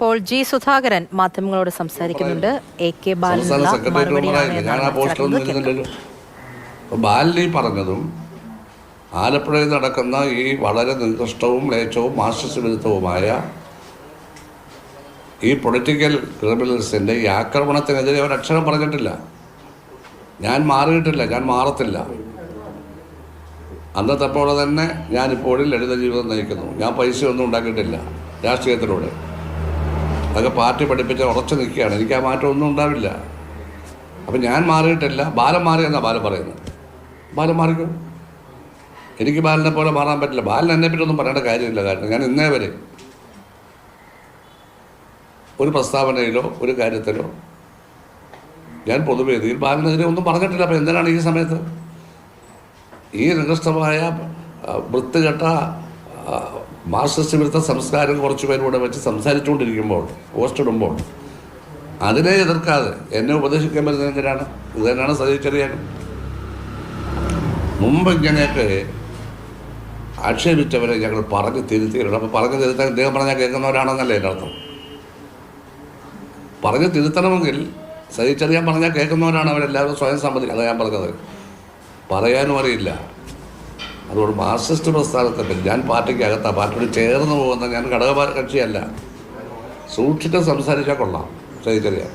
ഇപ്പോൾ ജി സുധാകരൻ മാധ്യമങ്ങളോട് സംസാരിക്കുന്നുണ്ട്. എ കെ ബാലൻ ബാലി പറഞ്ഞതും ആലപ്പുഴയിൽ നടക്കുന്ന ഈ വളരെ ലേച്ചവും മാർക്സിസ്റ്റ് വിരുദ്ധവുമായ ഈ പൊളിറ്റിക്കൽ ക്രിമിനൽസിന്റെ ഈ ആക്രമണത്തിനെതിരെ അവർ അക്ഷരം പറഞ്ഞിട്ടില്ല. ഞാൻ മാറിയിട്ടില്ല ഞാൻ മാറത്തില്ല. അന്നത്തെ പോലെ തന്നെ ഞാനിപ്പോഴും ലളിത ജീവിതം നയിക്കുന്നു. ഞാൻ പൈസയൊന്നും ഉണ്ടാക്കിയിട്ടില്ല രാഷ്ട്രീയത്തിലൂടെ. അതൊക്കെ പാർട്ടി പഠിപ്പിച്ച ഉറച്ചു നിൽക്കുകയാണ്. എനിക്ക് ആ മാറ്റം ഒന്നും ഉണ്ടാവില്ല. അപ്പം ഞാൻ മാറിയിട്ടില്ല. ബാലൻ മാറിയെന്നാണ് ബാലം പറയുന്നത്? ബാലം മാറിക്കും? എനിക്ക് ബാലനെ പോലെ മാറാൻ പറ്റില്ല. ബാലൻ എന്നെ പറ്റി ഒന്നും പറയേണ്ട കാര്യമില്ല. കാരണം ഞാൻ ഇന്നേ വരെ ഒരു പ്രസ്താവനയിലോ ഒരു കാര്യത്തിലോ ഞാൻ പൊതുവേദിയിൽ ബാലനെതിരെ ഒന്നും പറഞ്ഞിട്ടില്ല. അപ്പം എന്തിനാണ് ഈ സമയത്ത്? ഈ നികൃഷ്ടമായ വൃത്തികെട്ട മാർക്സിസ്റ്റ് വിരുദ്ധ സംസ്കാരം കുറച്ച് പേരൂടെ വെച്ച് സംസാരിച്ചുകൊണ്ടിരിക്കുമ്പോൾ പോസ്റ്റിടുമ്പോൾ അതിനെ എതിർക്കാതെ എന്നെ ഉപദേശിക്കാൻ പറ്റുന്ന എന്തിനാണ്? ഇത് തന്നെയാണ് സഹിച്ചറിയാനും മുമ്പ് ഇങ്ങനെയൊക്കെ ആക്ഷേപിച്ചവരെ ഞങ്ങൾ പറഞ്ഞ് തിരുത്തിയിട്ടുണ്ട്. അപ്പോൾ പറഞ്ഞ് തിരുത്താൻ ഇദ്ദേഹം പറഞ്ഞാൽ കേൾക്കുന്നവരാണെന്നല്ലേ എന്റെ അർത്ഥം? പറഞ്ഞ് തിരുത്തണമെങ്കിൽ സഹിച്ചറിയാൻ പറഞ്ഞാൽ കേൾക്കുന്നവരാണ് അവരെല്ലാവരും സ്വയം സമ്മതി അതാണ് ഞാൻ പറഞ്ഞത്. പറയാനും അറിയില്ല. അതുകൊണ്ട് മാർക്സിസ്റ്റ് പ്രസ്ഥാനത്തെ ഞാൻ പാർട്ടിക്ക് അകത്താണ് പാർട്ടിയോട് ചേർന്ന് പോകുന്ന ഞാൻ ഘടക കക്ഷിയല്ല. സൂക്ഷിച്ച് സംസാരിച്ചാൽ കൊള്ളാം സഹിച്ചറിയാം